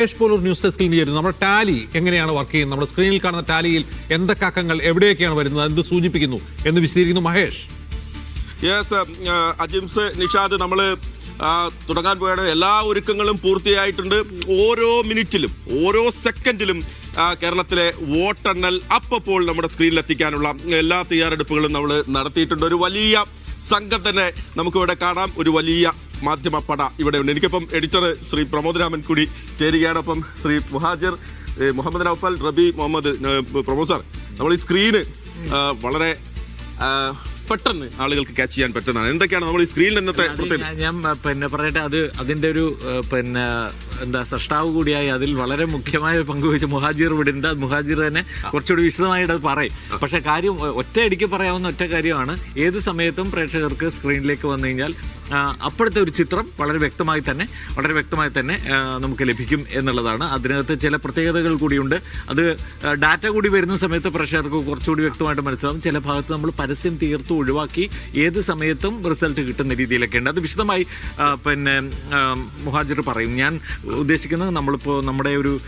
Mahesh Polur news ഡെസ്കിൽ നിന്ന് നമ്മുടെ ടാലി എങ്ങനെയാണ് വർക്ക് ചെയ്യുന്നത്? നമ്മുടെ സ്ക്രീനിൽ കാണുന്ന ടാലിയിൽ എന്തൊക്കെ അക്കങ്ങൾ എവിടെയൊക്കെയാണ് വരുന്നത്? എന്ത് സൂചിപ്പിക്കുന്നു എന്ന് വിശദീകരിക്കുന്നു മഹേഷ്. യെസ് അജിംസ് നിഷാദ് നമ്മൾ തുടങ്ങാൻ പോയാണ്. എല്ലാ ഒരുക്കങ്ങളും പൂർത്തിയായിട്ടുണ്ട്. ഓരോ മിനിറ്റിലും ഓരോ സെക്കൻഡിലും കേരളത്തിലെ വോട്ടെണ്ണൽ അപ്പപ്പോൾ നമ്മുടെ സ്ക്രീനിൽ എത്തിക്കാനുള്ള എല്ലാ തയ്യാറെടുപ്പുകളും നമ്മൾ നടത്തിയിട്ടുണ്ട്. ഒരു വലിയ സംഘം തന്നെ നമുക്കിവിടെ കാണാം. ഒരു വലിയ മാധ്യമ പട ഇവിടെ ഉണ്ട്. എനിക്കിപ്പം എഡിറ്റർ ശ്രീ പ്രമോദ് രാമൻ കൂടി ചേരുകയാണ്. ഒപ്പം ശ്രീ മുഹാജിർ മുഹമ്മദ് റഫാൽ റബി മുഹമ്മദ് പ്രമോദ് സാർ നമ്മൾ ഈ സ്ക്രീന് വളരെ പെട്ടെന്ന് ആളുകൾക്ക് ക്യാച്ച് ചെയ്യാൻ പറ്റുന്നതാണ്. എന്തൊക്കെയാണ് നമ്മൾ ഈ സ്ക്രീനിൽ ഇന്നത്തെ ഞാൻ- പിന്നെ പറയട്ടെ അത് അതിന്റെ ഒരു പിന്നെ എന്താ സൃഷ്ടാവ് കൂടിയായി അതിൽ വളരെ മുഖ്യമായ പങ്ക് മുഹാജിർ ഇവിടെ ഉണ്ട്. മുഹാജിർ തന്നെ കുറച്ചുകൂടി വിശദമായിട്ട് അത് പറയും. പക്ഷെ കാര്യം ഒറ്റയടിക്ക് പറയാവുന്ന ഒറ്റ കാര്യമാണ്. ഏത് സമയത്തും പ്രേക്ഷകർക്ക് സ്ക്രീനിലേക്ക് വന്നു കഴിഞ്ഞാൽ അപ്പോഴത്തെ ഒരു ചിത്രം വളരെ വ്യക്തമായി തന്നെ വളരെ വ്യക്തമായി തന്നെ നമുക്ക് ലഭിക്കും എന്നുള്ളതാണ്. അതിനകത്ത് ചില പ്രത്യേകതകൾ കൂടിയുണ്ട്. അത് ഡാറ്റ കൂടി വരുന്ന സമയത്ത് പ്രേക്ഷകർക്ക് കുറച്ചുകൂടി വ്യക്തമായിട്ട് മനസ്സിലാവും. ചില ഭാഗത്ത് നമ്മൾ പരസ്യം തീർത്ത് ഒഴിവാക്കി ഏത് സമയത്തും റിസൾട്ട് കിട്ടുന്ന രീതിയിലൊക്കെ ഉണ്ട് അത് വിശദമായി പിന്നെ മുഹാജിർ പറയും. ഞാൻ ഉദ്ദേശിക്കുന്നത് നമ്മളിപ്പോൾ നമ്മുടെ ഒരു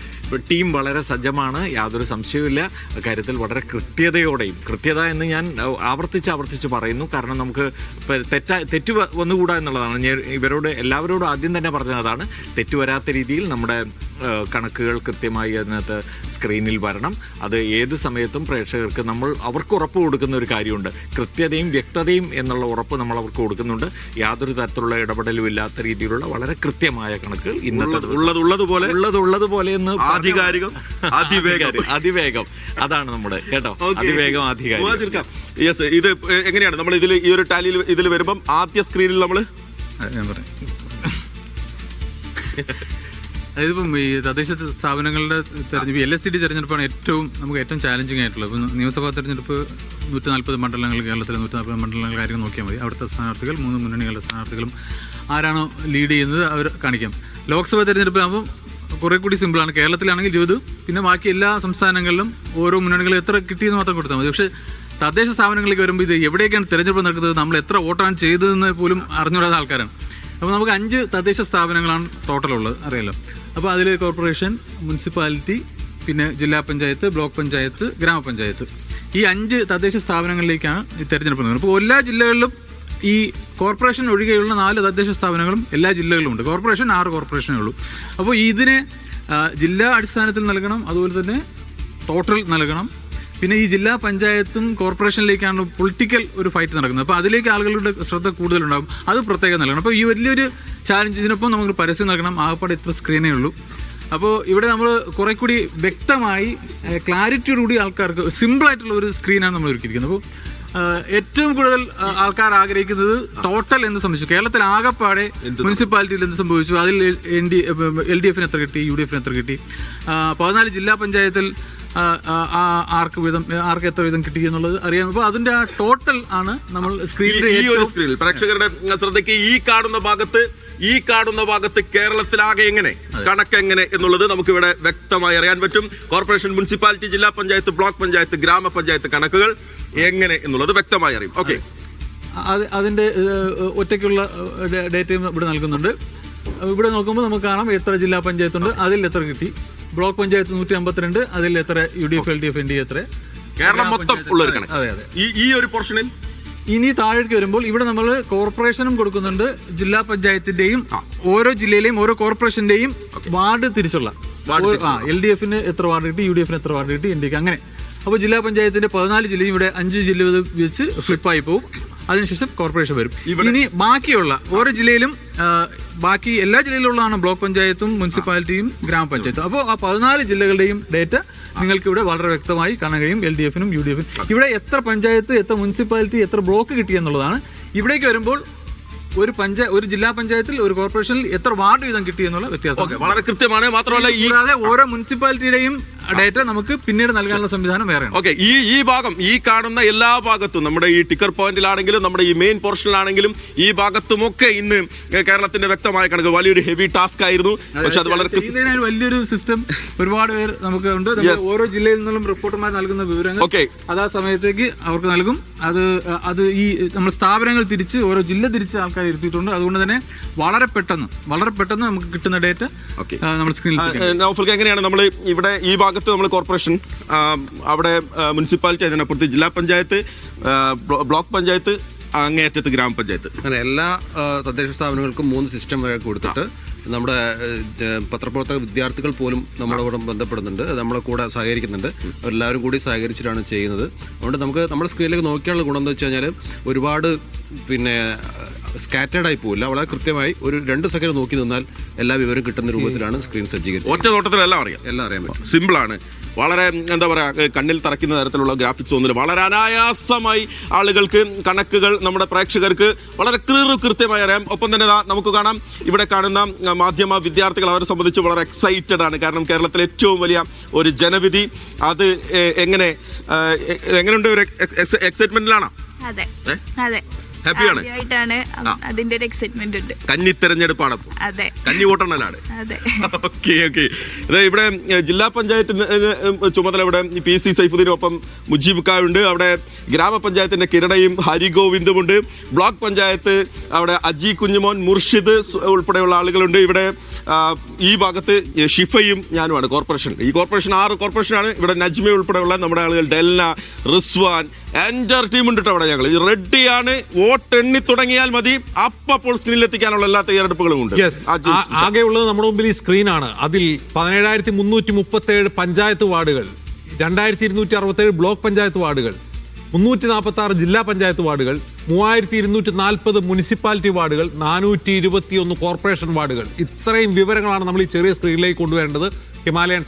ടീം വളരെ സജ്ജമാണ് യാതൊരു സംശയവുമില്ല. കാര്യത്തിൽ വളരെ കൃത്യതയോടെയും കൃത്യത എന്ന് ഞാൻ ആവർത്തിച്ച് ആവർത്തിച്ച് പറയുന്നു. കാരണം നമുക്ക് തെറ്റ തെറ്റ് വന്നുകൂടാ എന്നുള്ളതാണ്. ഞാൻ ഇവരോട് എല്ലാവരോടും ആദ്യം തന്നെ പറഞ്ഞതാണ് തെറ്റ് വരാത്ത രീതിയിൽ നമ്മുടെ കണക്കുകൾ കൃത്യമായി അതിനകത്ത് സ്ക്രീനിൽ വരണം. അത് ഏത് സമയത്തും പ്രേക്ഷകർക്ക് നമ്മൾ അവർക്ക് ഉറപ്പ് കൊടുക്കുന്ന ഒരു കാര്യമുണ്ട്. കൃത്യതയും വ്യക്തതയും എന്നുള്ള ഉറപ്പ് നമ്മൾ അവർക്ക് കൊടുക്കുന്നുണ്ട്. യാതൊരു തരത്തിലുള്ള ഇടപെടലും ഇല്ലാത്ത രീതിയിലുള്ള വളരെ കൃത്യമായ കണക്കുകൾ ഇന്നത്തെ ഉള്ളതുപോലെ? ഉള്ളത് ഉള്ളതുപോലെ എന്ന് ആധികാരികം, അതിവേഗം. അതിവേഗം. അതാണ് നമ്മുടെ കേട്ടോ. അതിവേഗം ആധികാരികം. യെസ് ഇത് എങ്ങനെയാണ്? നമ്മൾ ഇതിൽ ഈ ഒരു ടാലിയിൽ ഇതിൽ വരുമ്പം ആദ്യ സ്ക്രീനിൽ നമ്മൾ ഞാൻ പറയാം. അതായത് ഈ തദ്ദേശ സ്ഥാപനങ്ങളുടെ തെരഞ്ഞെടുപ്പ് എൽ എസ് സി ഡി തെരഞ്ഞെടുപ്പാണ് ഏറ്റവും നമുക്ക് ഏറ്റവും ചാലഞ്ചിങ് ആയിട്ടുള്ളത്. ഇപ്പം നിയമസഭാ തെരഞ്ഞെടുപ്പ് നൂറ്റി നാൽപ്പത് മണ്ഡലങ്ങൾ കേരളത്തിലെ നൂറ്റി നാൽപ്പത് മണ്ഡലങ്ങൾ കാര്യം നോക്കിയാൽ മതി. അവിടുത്തെ സ്ഥാനാർത്ഥികൾ മൂന്ന് മുന്നണികളുടെ സ്ഥാനാർത്ഥികളും ആരാണോ ലീഡ് ചെയ്യുന്നത് അവർ കാണിക്കാം. ലോക്സഭാ തെരഞ്ഞെടുപ്പിലാകുമ്പോൾ കുറേ കൂടി സിമ്പിളാണ് കേരളത്തിലാണെങ്കിൽ ഇരുപത് പിന്നെ ബാക്കി എല്ലാ സംസ്ഥാനങ്ങളിലും ഓരോ മുന്നണികളും എത്ര കിട്ടിയെന്ന് മാത്രം കൊടുത്താൽ മതി. പക്ഷേ തദ്ദേശ സ്ഥാപനങ്ങളിലേക്ക് വരുമ്പോൾ ഇത് എവിടെയൊക്കെയാണ് തിരഞ്ഞെടുപ്പ് നടക്കുന്നത്? നമ്മൾ എത്ര വോട്ടാണ് ചെയ്തതെന്ന് പോലും അറിഞ്ഞുകൂടാത്ത ആൾക്കാരാണ്. അപ്പോൾ നമുക്ക് അഞ്ച് തദ്ദേശ സ്ഥാപനങ്ങളാണ് ടോട്ടലുള്ളത് അറിയാലോ. അപ്പോൾ അതിൽ കോർപ്പറേഷൻ മുനിസിപ്പാലിറ്റി പിന്നെ ജില്ലാ പഞ്ചായത്ത് ബ്ലോക്ക് പഞ്ചായത്ത് ഗ്രാമപഞ്ചായത്ത്. ഈ അഞ്ച് തദ്ദേശ സ്ഥാപനങ്ങളിലേക്കാണ് ഈ തെരഞ്ഞെടുപ്പ് നടക്കുന്നത് അപ്പോൾ എല്ലാ ജില്ലകളിലും ഈ കോർപ്പറേഷൻ ഒഴികെയുള്ള നാല് തദ്ദേശ സ്ഥാപനങ്ങളും എല്ലാ ജില്ലകളിലും ഉണ്ട്. കോർപ്പറേഷൻ ആറ് കോർപ്പറേഷനേ ഉള്ളൂ. അപ്പോൾ ഇതിനെ ജില്ലാ അടിസ്ഥാനത്തിൽ നൽകണം. അതുപോലെ തന്നെ ടോട്ടൽ നൽകണം. പിന്നെ ഈ ജില്ലാ പഞ്ചായത്തും കോർപ്പറേഷനിലേക്കാണ് പൊളിറ്റിക്കൽ ഒരു ഫൈറ്റ് നടക്കുന്നത്. അപ്പോൾ അതിലേക്ക് ആളുകളുടെ ശ്രദ്ധ കൂടുതലുണ്ടാകും. അത് പ്രത്യേകം നൽകണം. അപ്പോൾ ഈ വലിയൊരു ചാലഞ്ച് ഇതിനൊപ്പം നമുക്ക് പരസ്യം നൽകണം. ആകപ്പാടെ ഇത്ര സ്ക്രീനേ ഉള്ളൂ അപ്പോൾ ഇവിടെ നമ്മൾ കുറെ കൂടി വ്യക്തമായി ക്ലാരിറ്റിയോടുകൂടി ആൾക്കാർക്ക് സിമ്പിളായിട്ടുള്ള ഒരു സ്ക്രീനാണ് നമ്മൾ ഒരുക്കിയിരിക്കുന്നത്. അപ്പോൾ ഏറ്റവും കൂടുതൽ ആൾക്കാർ ആഗ്രഹിക്കുന്നത് ടോട്ടൽ എന്ന് സംബന്ധിച്ചു? കേരളത്തിൽ ആകെപ്പാടെ മുനിസിപ്പാലിറ്റിയിൽ എന്ത് സംഭവിച്ചു? അതിൽ എൻ ഡി എൽ ഡി എഫിന് എത്ര കിട്ടി? യു ഡി എഫിന് എത്ര കിട്ടി? പതിനാല് ജില്ലാ പഞ്ചായത്തിൽ ആർക്ക് വിധം ആർക്ക് എത്ര വിധം കിട്ടി എന്നുള്ളത് അറിയാം. അപ്പോൾ അതിന്റെ ആ ടോട്ടൽ ആണ് നമ്മൾ സ്ക്രീനിൽ ഈ ഒരു സ്ക്രീനിൽ പ്രേക്ഷകരുടെ ശ്രദ്ധയ്ക്ക് ഈ കാണുന്ന ഭാഗത്ത് ഈ കാണുന്ന ഭാഗത്ത് കേരളത്തിലാകെ എങ്ങനെ കണക്ക് എങ്ങനെ എന്നുള്ളത് നമുക്ക് ഇവിടെ വ്യക്തമായി അറിയാൻ പറ്റും. കോർപ്പറേഷൻ മുനിസിപ്പാലിറ്റി ജില്ലാ പഞ്ചായത്ത് ബ്ലോക്ക് പഞ്ചായത്ത് ഗ്രാമപഞ്ചായത്ത് കണക്കുകൾ എങ്ങനെ എന്നുള്ളത് വ്യക്തമായി അറിയും. ഓക്കെ. അതിന്റെ ഒറ്റയ്ക്കുള്ള ഡേറ്റയും ഇവിടെ നൽകുന്നുണ്ട്. ഇവിടെ നോക്കുമ്പോൾ നമുക്ക് കാണാം എത്ര ജില്ലാ പഞ്ചായത്തുണ്ട് അതിൽ എത്ര കിട്ടി. ബ്ലോക്ക് പഞ്ചായത്ത് നൂറ്റി അമ്പത്തിരണ്ട് അതിൽ എത്ര U D F L D F N D എത്ര? കേരളം മൊത്തം ഉള്ള ഒരു കണക്ക്. അതെ അതെ. ഈ ഈ ഒരു പോർഷനിൽ? ഇനി താഴേക്ക് വരുമ്പോൾ ഇവിടെ നമ്മൾ കോർപ്പറേഷനും കൊടുക്കുന്നുണ്ട് ജില്ലാ പഞ്ചായത്തിന്റെയും ഓരോ ജില്ലയിലെയും ഓരോ കോർപ്പറേഷന്റെയും വാർഡ് തിരിച്ചുള്ള. ആ എൽ ഡി എഫിന് എത്ര വാർഡ് കിട്ടി യു ഡി എഫിന് എത്ര വാർഡ് കിട്ടി എൻ ഡി അങ്ങനെ. അപ്പോൾ ജില്ലാ പഞ്ചായത്തിന്റെ പതിനാല് ജില്ലയും ഇവിടെ അഞ്ച് ജില്ല വെച്ച് ഫ്ലിപ്പായി പോകും അതിനുശേഷം കോർപ്പറേഷൻ വരും. ഇനി ബാക്കിയുള്ള ഓരോ ജില്ലയിലും ബാക്കി എല്ലാ ജില്ലയിലുള്ളതാണ് ബ്ലോക്ക് പഞ്ചായത്തും മുനിസിപ്പാലിറ്റിയും ഗ്രാമപഞ്ചായത്തും. അപ്പോൾ ആ പതിനാല് ജില്ലകളുടെയും ഡേറ്റ നിങ്ങൾക്ക് ഇവിടെ വളരെ വ്യക്തമായി കാണാൻ കഴിയും. എൽ ഡി എഫിനും യു ഡി എഫിനും. ഇവിടെ എത്ര പഞ്ചായത്ത് എത്ര മുനിസിപ്പാലിറ്റി എത്ര ബ്ലോക്ക് കിട്ടി എന്നുള്ളതാണ്. ഇവിടേക്ക് വരുമ്പോൾ ഒരു പഞ്ചായ ഒരു ജില്ലാ പഞ്ചായത്തിൽ ഒരു കോർപ്പറേഷനിൽ എത്ര വാർഡ് വീതം കിട്ടി എന്നുള്ള വ്യത്യാസം വളരെ കൃത്യമാണ്. മാത്രമല്ല ഈ കൂടാതെ ഓരോ മുനിസിപ്പാലിറ്റിയുടെയും ഡേറ്റ നമുക്ക് പിന്നീട് നൽകാനുള്ള സംവിധാനം വേറെ ഓക്കെ ഈ ഈ ഭാഗം ഈ കാണുന്ന എല്ലാ ഭാഗത്തും നമ്മുടെ ഈ ടിക്കർ പോയിന്റിലാണെങ്കിലും നമ്മുടെ ഈ മെയിൻ പോർഷനിലാണെങ്കിലും ഈ ഭാഗത്തുമൊക്കെ ഇന്ന് കേരളത്തിന്റെ വ്യക്തമായ കണക്ക് വലിയൊരു ഹെവി ടാസ്ക് ആയിരുന്നു. പക്ഷെ അത് വളരെ വലിയൊരു സിസ്റ്റം ഒരുപാട് പേർ നമുക്ക് ഉണ്ട്. ഓരോ ജില്ലയിൽ നിന്നും റിപ്പോർട്ടർമാർ നൽകുന്ന വിവരങ്ങൾ ഓക്കെ. അതാ സമയത്തേക്ക് അവർക്ക് നൽകും. അത് അത് ഈ നമ്മൾ സ്ഥാപനങ്ങൾ തിരിച്ച് ഓരോ ജില്ല തിരിച്ച് ആൾക്കാർ ഇരുത്തിയിട്ടുണ്ട്. അതുകൊണ്ട് തന്നെ വളരെ പെട്ടെന്ന് വളരെ പെട്ടെന്ന് നമുക്ക് കിട്ടുന്ന ഡേറ്റ Okay. നമ്മൾ സ്ക്രീനിൽ നൗഫൽക്ക് എങ്ങനെയാണ് നമ്മൾ ഇവിടെ ഈ ഭാഗത്ത് നമ്മൾ കോർപ്പറേഷൻ അവിടെ മുനിസിപ്പാലിറ്റി അതിനപ്പുറത്ത് ജില്ലാ പഞ്ചായത്ത് ബ്ലോക്ക് പഞ്ചായത്ത് അങ്ങേയറ്റത്ത് ഗ്രാമപഞ്ചായത്ത്. അങ്ങനെ എല്ലാ തദ്ദേശ സ്ഥാപനങ്ങൾക്കും മൂന്ന് സിസ്റ്റം വരെ കൊടുത്തിട്ട് നമ്മുടെ പത്രപ്രവർത്തക വിദ്യാർത്ഥികൾ പോലും നമ്മളോട് ബന്ധപ്പെടുന്നുണ്ട്. നമ്മളെ കൂടെ സഹകരിക്കുന്നുണ്ട്. എല്ലാവരും കൂടി സഹകരിച്ചിട്ടാണ് ചെയ്യുന്നത്. അതുകൊണ്ട് നമുക്ക് നമ്മുടെ സ്ക്രീനിലേക്ക് നോക്കിയാലുള്ള ഗുണം എന്ന് വെച്ച് കഴിഞ്ഞാൽ ഒരുപാട് പിന്നെ സ്കാറ്റേഡ് ആയി പോകില്ല വളരെ കൃത്യമായി ഒരു രണ്ട് സെക്കൻഡ് നോക്കി നിന്നാൽ എല്ലാ വിവരവും കിട്ടുന്ന രൂപത്തിലാണ് സ്ക്രീൻ സജ്ജീകരിച്ചത് ഒറ്റ നോട്ടത്തിൽ എല്ലാം അറിയാം. എല്ലാം അറിയാൻ പറ്റും. സിമ്പിൾ ആണ്. വളരെ എന്താ പറയുക കണ്ണിൽ തറയ്ക്കുന്ന തരത്തിലുള്ള ഗ്രാഫിക്സ് ഒന്നുമില്ല വളരെ അനായാസമായി ആളുകൾക്ക് കണക്കുകൾ നമ്മുടെ പ്രേക്ഷകർക്ക് വളരെ കൃത്യമായി അറിയാം. ഒപ്പം തന്നെ നമുക്ക് കാണാം. ഇവിടെ കാണുന്ന മാധ്യമ വിദ്യാർത്ഥികൾ അവരെ സംബന്ധിച്ച് വളരെ എക്സൈറ്റഡ് ആണ്. കാരണം കേരളത്തിലെ ഏറ്റവും വലിയ ഒരു ജനവിധി അത് എങ്ങനെ എങ്ങനെയുണ്ട് ഒരു എക്സൈറ്റ്മെന്റിലാണോ അതെ. അതെ. ഹാപ്പിയാണ് ആയിട്ടാണ് അതിന്റെ ഒരു എക്സൈറ്റ്മെന്റ് ഉണ്ട്. കന്നി തെരഞ്ഞെടുപ്പാണ് അതെ. കന്നി വോട്ടെണ്ണലാണ്. അതെ. Okay okay. ഇവിടെ ജില്ലാ പഞ്ചായത്തിന് ചുമതല ഇവിടെ പി സി സൈഫുദ്ദീനൊപ്പം മുജീബ് കായുണ്ട് അവിടെ ഗ്രാമപഞ്ചായത്തിന്റെ കിരണയും ഹരിഗോവിന്ദും ഉണ്ട്. ബ്ലോക്ക് പഞ്ചായത്ത് അവിടെ അജി കുഞ്ഞുമോൻ മുർഷിദ് ഉൾപ്പെടെയുള്ള ആളുകളുണ്ട്. ഇവിടെ ഈ ഭാഗത്ത് ഷിഫയും ഞാനുമാണ് കോർപ്പറേഷൻ. ഈ കോർപ്പറേഷൻ ആറ് കോർപ്പറേഷനാണ്. ഇവിടെ നജ്മ ഉൾപ്പെടെയുള്ള നമ്മുടെ ആളുകൾ ഡെൽന റിസ്വാൻ എന്റർ ടീം ഉണ്ട് കേട്ടോ അവിടെ ഞങ്ങൾ റെഡിയാണ് വോട്ട് എണ്ണി തുടങ്ങിയാൽ മതി. അപ്പോൾ സ്ക്രീനിൽ എത്തിക്കാനുള്ള എല്ലാ തയ്യാറെടുപ്പുകളും ഉണ്ട്. യെസ് ആ, ജിംസ് നിഷാദ്. ആകെ ഉള്ളത് നമ്മുടെ മുമ്പിൽ ഈ സ്ക്രീനാണ് അതിൽ പതിനേഴായിരത്തി മുന്നൂറ്റി മുപ്പത്തി ഏഴ് പഞ്ചായത്ത് വാർഡുകൾ രണ്ടായിരത്തി ഇരുന്നൂറ്റി അറുപത്തി ഏഴ് ബ്ലോക്ക് പഞ്ചായത്ത് വാർഡുകൾ മുന്നൂറ്റി നാൽപ്പത്തി ആറ് ജില്ലാ പഞ്ചായത്ത് വാർഡുകൾ മൂവായിരത്തി ഇരുന്നൂറ്റി നാൽപ്പത് മുനിസിപ്പാലിറ്റി വാർഡുകൾ നാനൂറ്റി ഇരുപത്തി ഒന്ന് കോർപ്പറേഷൻ വാർഡുകൾ. ഇത്രയും വിവരങ്ങളാണ് നമ്മൾ ഈ ചെറിയ സ്ക്രീനിലേക്ക് കൊണ്ടുവരേണ്ടത്. ഹിമാലയൻ